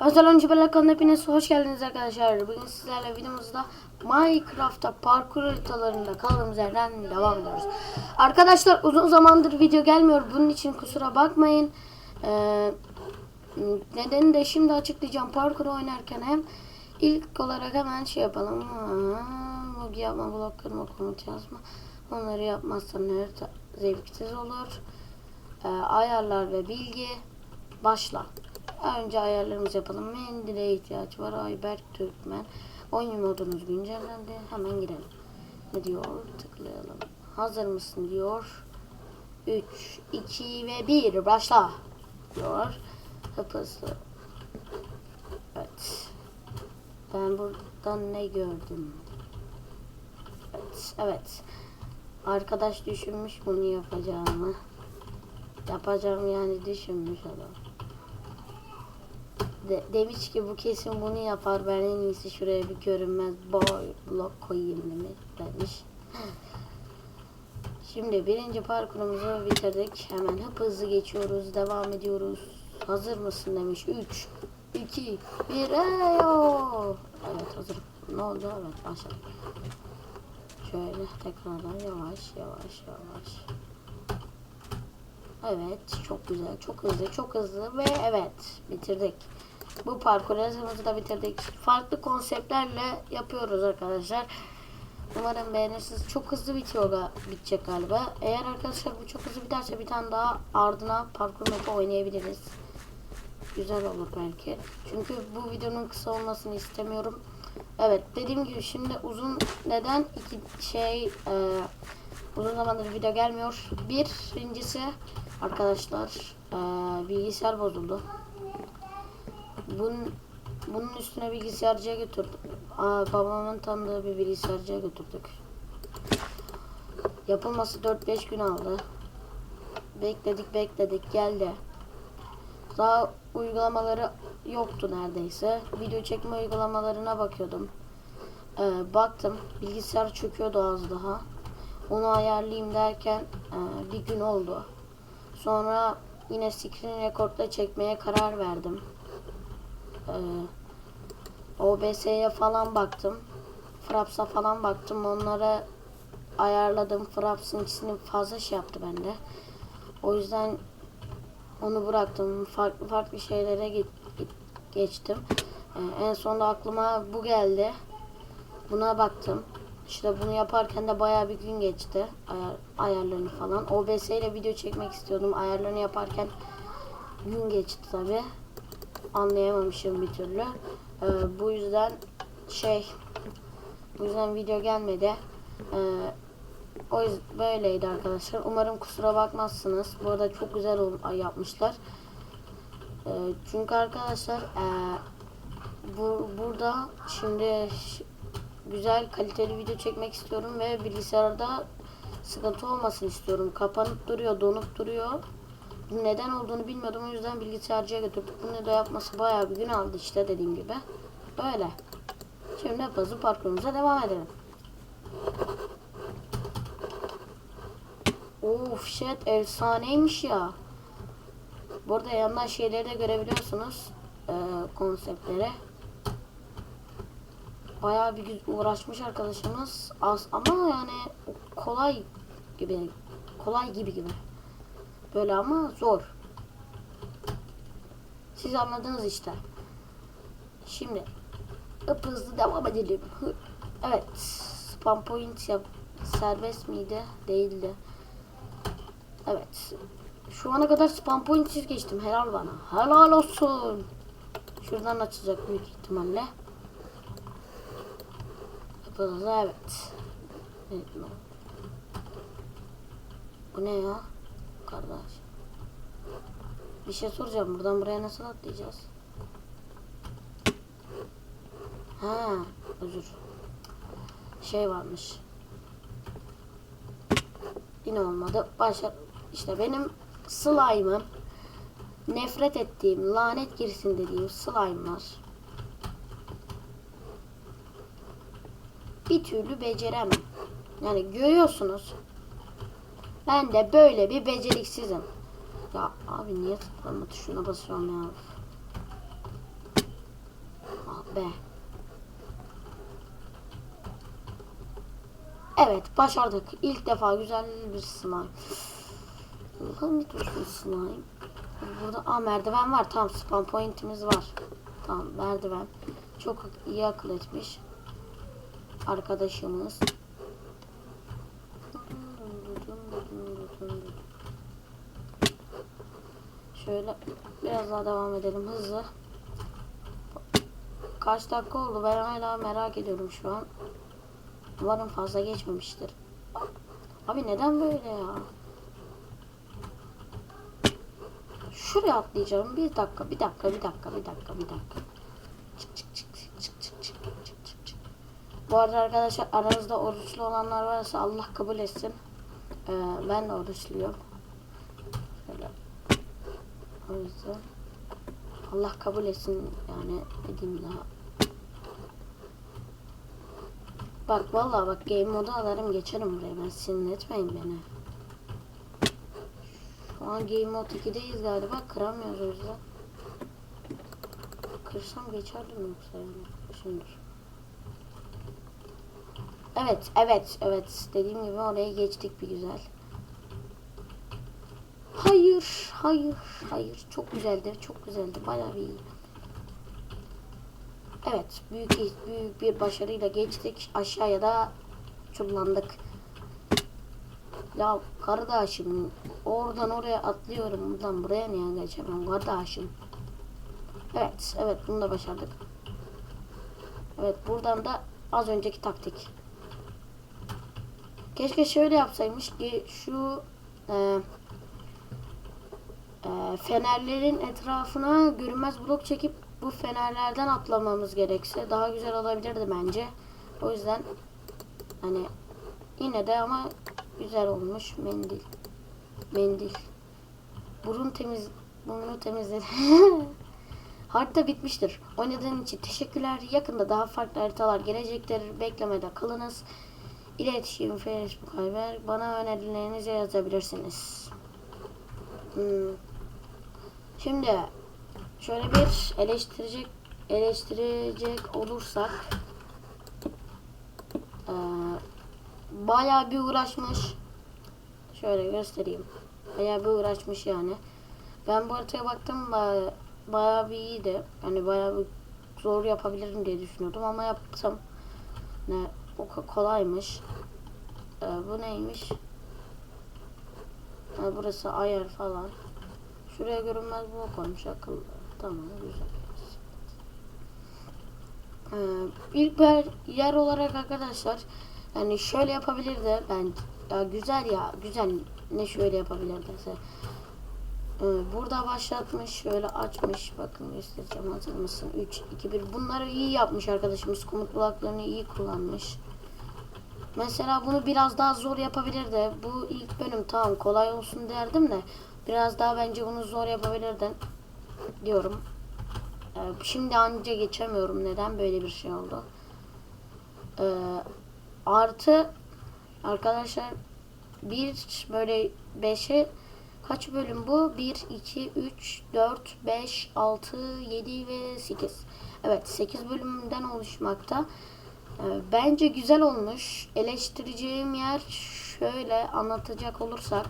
Oyuncu Bela kanalına hepiniz hoş geldiniz arkadaşlar. Bugün sizlerle videomuzda Minecraft'ta parkur haritalarında kaldığımız yerden devam ediyoruz. Arkadaşlar uzun zamandır video gelmiyor. Bunun için kusura bakmayın. Ee, nedeni de şimdi açıklayacağım. Parkur oynarken hem ilk olarak hemen şey yapalım. Aa, Log yapma, blok kırma, komut yazma. Onları yapmazsan harita zevksiz olur. Ee, ayarlar ve bilgi. Başla. Önce ayarlarımızı yapalım. Mendile ihtiyaç var. Ayberk Türkmen. Oyun modunuz güncellendi. Hemen girelim. Ne diyor? Tıklayalım. Hazır mısın diyor. 3, 2 ve 1. Başla. Diyor. Hıp hızlı. Evet. Ben buradan ne gördüm? Evet. Evet. Arkadaş düşünmüş bunu yapacağımı. Yapacağım yani düşünmüş adam. De, demiş ki bu kesin bunu yapar. Ben en iyisi şuraya bir görünmez boy blok koyayım demiş. demiş. Şimdi birinci parkurumuzu bitirdik. Hemen hıp hızlı geçiyoruz. Devam ediyoruz. Hazır mısın demiş. 3, 2, 1. Eyo. Evet hazır. Ne oldu? Evet başladık. Şöyle tekrardan yavaş yavaş yavaş. Evet çok güzel çok hızlı çok hızlı ve evet bitirdik. Bu parkur hızımızı bitirdik. Farklı konseptlerle yapıyoruz arkadaşlar. Umarım beğenirsiniz. Çok hızlı bitiyor bitecek galiba. Eğer arkadaşlar bu çok hızlı biterse bir tane daha ardına parkur mapı oynayabiliriz. Güzel olur belki. Çünkü bu videonun kısa olmasını istemiyorum. Evet dediğim gibi şimdi uzun neden iki şey e, uzun zamandır video gelmiyor. Birincisi arkadaşlar e, bilgisayar bozuldu. Bunun, bunun üstüne bilgisayarcıya götürdük. Aa, babamın tanıdığı bir bilgisayarcıya götürdük. Yapılması 4-5 gün aldı. Bekledik bekledik geldi. Daha uygulamaları yoktu neredeyse. Video çekme uygulamalarına bakıyordum. Ee, baktım bilgisayar çöküyordu az daha. Onu ayarlayayım derken e, bir gün oldu. Sonra yine screen record'da çekmeye karar verdim. Ee, OBS'ye falan baktım. Fraps'a falan baktım. Onlara ayarladım. Fraps'ın ikisini fazla şey yaptı bende. O yüzden onu bıraktım. Farklı farklı şeylere ge- ge- geçtim. Ee, en sonunda aklıma bu geldi. Buna baktım. İşte bunu yaparken de bayağı bir gün geçti. Ayar, ayarlarını falan. OBS ile video çekmek istiyordum. Ayarlarını yaparken gün geçti tabi. Anlayamamışım bir türlü. Ee, bu yüzden şey bu yüzden video gelmedi. Ee, o yüzden böyleydi arkadaşlar. Umarım kusura bakmazsınız. Bu arada çok güzel yapmışlar. Ee, çünkü arkadaşlar ee, bu burada şimdi güzel kaliteli video çekmek istiyorum ve bilgisayarda sıkıntı olmasın istiyorum. Kapanıp duruyor, donup duruyor. Neden olduğunu bilmiyordum. O yüzden bilgisayarcıya götürdük. Bunu da yapması bayağı bir gün aldı işte dediğim gibi. Böyle. Şimdi hızlı parkurumuza devam edelim. Of shit efsaneymiş ya. Burada yandan şeyleri de görebiliyorsunuz. Ee, konseptleri. Bayağı bir uğraşmış arkadaşımız. Az ama yani kolay gibi. Kolay gibi gibi. Böyle ama zor. Siz anladınız işte. Şimdi hıp hızlı devam edelim. Evet. Spam point yap serbest miydi? Değildi. Evet. Şu ana kadar spam pointsiz geçtim. Helal bana. Helal olsun. Şuradan açacak büyük ihtimalle. Evet. Bu ne ya? Kardeş. Bir şey soracağım. Buradan buraya nasıl atlayacağız? Ha, özür. Şey varmış. Yine olmadı. Başa işte benim slime'ım nefret ettiğim, lanet girsin dediğim slime'lar bir türlü beceremem. Yani görüyorsunuz. Ben de böyle bir beceriksizim. Ya abi niye tıklama tuşuna basıyorum ya? be. Evet başardık. İlk defa güzel bir slime. Hangi dursun slime? Burada aa merdiven var. Tamam spawn point'imiz var. Tamam merdiven. Çok iyi akıl etmiş. Arkadaşımız. Şöyle biraz daha devam edelim hızlı. Kaç dakika oldu ben hala merak ediyorum şu an. Umarım fazla geçmemiştir. Abi neden böyle ya? Şuraya atlayacağım. Bir dakika, bir dakika, bir dakika, bir dakika, bir dakika. Çık çık çık çık çık çık çık çık çık. Bu arada arkadaşlar aranızda oruçlu olanlar varsa Allah kabul etsin. Ee, ben de oruçluyum. O yüzden Allah kabul etsin yani dediğim daha. Bak vallahi bak game modu alırım geçerim buraya ben sinir etmeyin beni. Şu an game mod 2'deyiz galiba kıramıyoruz o yüzden. Kırsam geçerdim yoksa yani. Şimdi. Evet evet evet dediğim gibi oraya geçtik bir güzel. Hayır hayır hayır çok güzeldi çok güzeldi bayağı iyi. Evet, büyük büyük bir başarıyla geçtik. Aşağıya da çullandık. Ya kardeşim, oradan oraya atlıyorum. Buradan buraya niye geçemem kardeşim? Evet, evet bunu da başardık. Evet, buradan da az önceki taktik. Keşke şöyle yapsaymış ki şu e, e, fenerlerin etrafına görünmez blok çekip bu fenerlerden atlamamız gerekse daha güzel olabilirdi bence. O yüzden hani yine de ama güzel olmuş mendil. Mendil. Burun temiz burnu temizledi. Harita bitmiştir. Oynadığın için teşekkürler. Yakında daha farklı haritalar gelecektir. Beklemede kalınız. İletişim Facebook haber. Bana önerilerinizi yazabilirsiniz. Hmm. Şimdi şöyle bir eleştirecek eleştirecek olursak ee, bayağı bir uğraşmış. Şöyle göstereyim. Bayağı bir uğraşmış yani. Ben bu haritaya baktım bayağı, bayağı bir iyiydi. Yani bayağı bir zor yapabilirim diye düşünüyordum ama yaptım. Ne o ko- kolaymış. Ee, bu neymiş? Ha, burası ayar falan. Şuraya görünmez blok koymuş akıllı. Tamam güzel. Ee, ilk yer, yer olarak arkadaşlar yani şöyle yapabilirdi ben ya güzel ya güzel ne şöyle yapabilirdi ee, burada başlatmış şöyle açmış bakın göstereceğim hazır mısın? 3 2 1 bunları iyi yapmış arkadaşımız komut bloklarını iyi kullanmış. Mesela bunu biraz daha zor yapabilirdi. Bu ilk bölüm tamam kolay olsun derdim de biraz daha bence bunu zor yapabilirdin diyorum ee, şimdi anca geçemiyorum. Neden böyle bir şey oldu? Ee, artı arkadaşlar bir böyle 5'e kaç bölüm bu? 1, 2, 3, 4, 5, 6, 7 ve 8. Evet 8 bölümden oluşmakta. Ee, bence güzel olmuş. Eleştireceğim yer şöyle anlatacak olursak.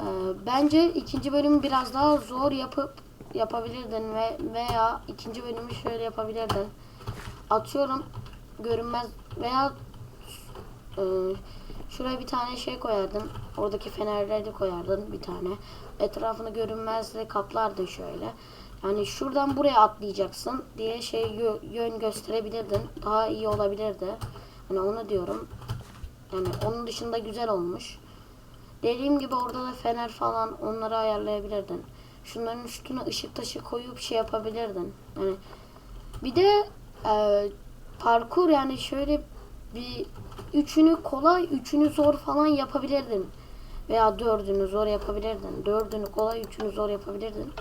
Ee, bence ikinci bölümü biraz daha zor yapıp yapabilirdin ve veya ikinci bölümü şöyle yapabilirdin. Atıyorum görünmez veya e, şuraya bir tane şey koyardın. Oradaki fenerleri koyardın bir tane. Etrafını görünmezle kaplardın şöyle. Yani şuradan buraya atlayacaksın diye şey yö- yön gösterebilirdin. Daha iyi olabilirdi. Hani onu diyorum. Yani onun dışında güzel olmuş. Dediğim gibi orada da fener falan onları ayarlayabilirdin şunların üstüne ışık taşı koyup şey yapabilirdin. Yani bir de e, parkur yani şöyle bir üçünü kolay, üçünü zor falan yapabilirdin. Veya dördünü zor yapabilirdin. Dördünü kolay, üçünü zor yapabilirdin.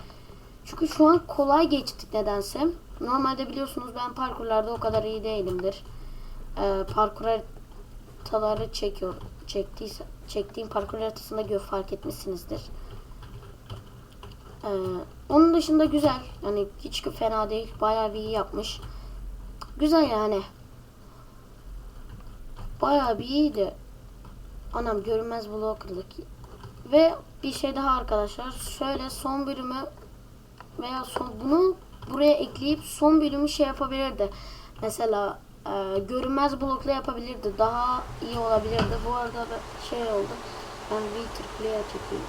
Çünkü şu an kolay geçtik nedense. Normalde biliyorsunuz ben parkurlarda o kadar iyi değilimdir. Ee, parkur haritaları çekiyor. Çektiyse, çektiğim parkur haritasında gör fark etmişsinizdir. Ee, onun dışında güzel. Yani hiç fena değil. Bayağı bir iyi yapmış. Güzel yani. Bayağı bir iyiydi. Anam görünmez blok kırdık. Ve bir şey daha arkadaşlar. Şöyle son bölümü veya son bunu buraya ekleyip son bölümü şey yapabilirdi. Mesela e, görünmez blokla yapabilirdi. Daha iyi olabilirdi. Bu arada da şey oldu. Ben Winter Play'e çekeyim.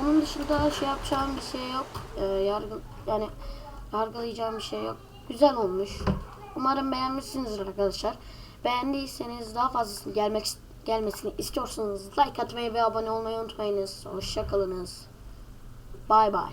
Onun dışında şey yapacağım bir şey yok. Ee, yargı yani yargılayacağım bir şey yok. Güzel olmuş. Umarım beğenmişsinizdir arkadaşlar. Beğendiyseniz daha fazlasını gelmek gelmesini istiyorsanız like atmayı ve abone olmayı unutmayınız. Hoşçakalınız. Bay bay.